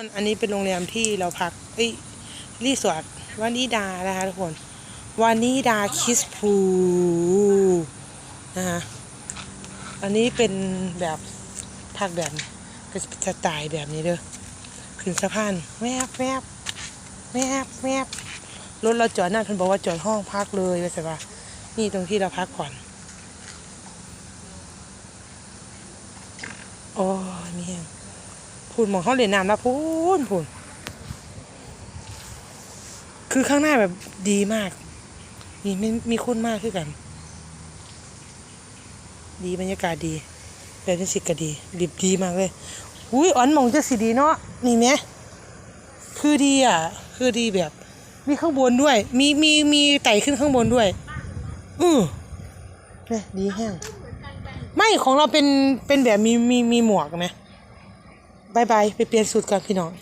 คนอันนี้เป็นโรงแรมที่เราพักเอ้ยรีสอร์ทวานิดานะคะทุกคนวานิดาคิสพูนะคะอันนี้เป็นแบบพักแบบก็จะตล์แบบนี้เด้อขึ้นสะพานแวบแวบแวบแวบรถเราจอดหน้าเพิ่นบอกว่าจอดห้องพักเลยว่าแต่ว่านี่ตรงที่เราพักก่อนโอ้ยมีแห้ง พูนมองเขาเล่นน้ำแล้วพูนพูนคือข้างหน้าแบบดีมากมีมีมีคนมากขึ้นกัน ดีบรรยากาศดีแบบนี้สิก็ดีดิบดีมากเลยอุ้ยอ่อนมองจะสิดีเนาะนี่ไหมคือดีอะ คือดีแบบ มีข้างบนด้วย มีมีมีไต่ขึ้นข้างบนด้วยอือเนี่ยดีแห้งไม่ของเราเป็นเป็นแบบมีมีมีหมวกไหม บายบายไปเปลี่ยนสูตรก่อนพี่น้อง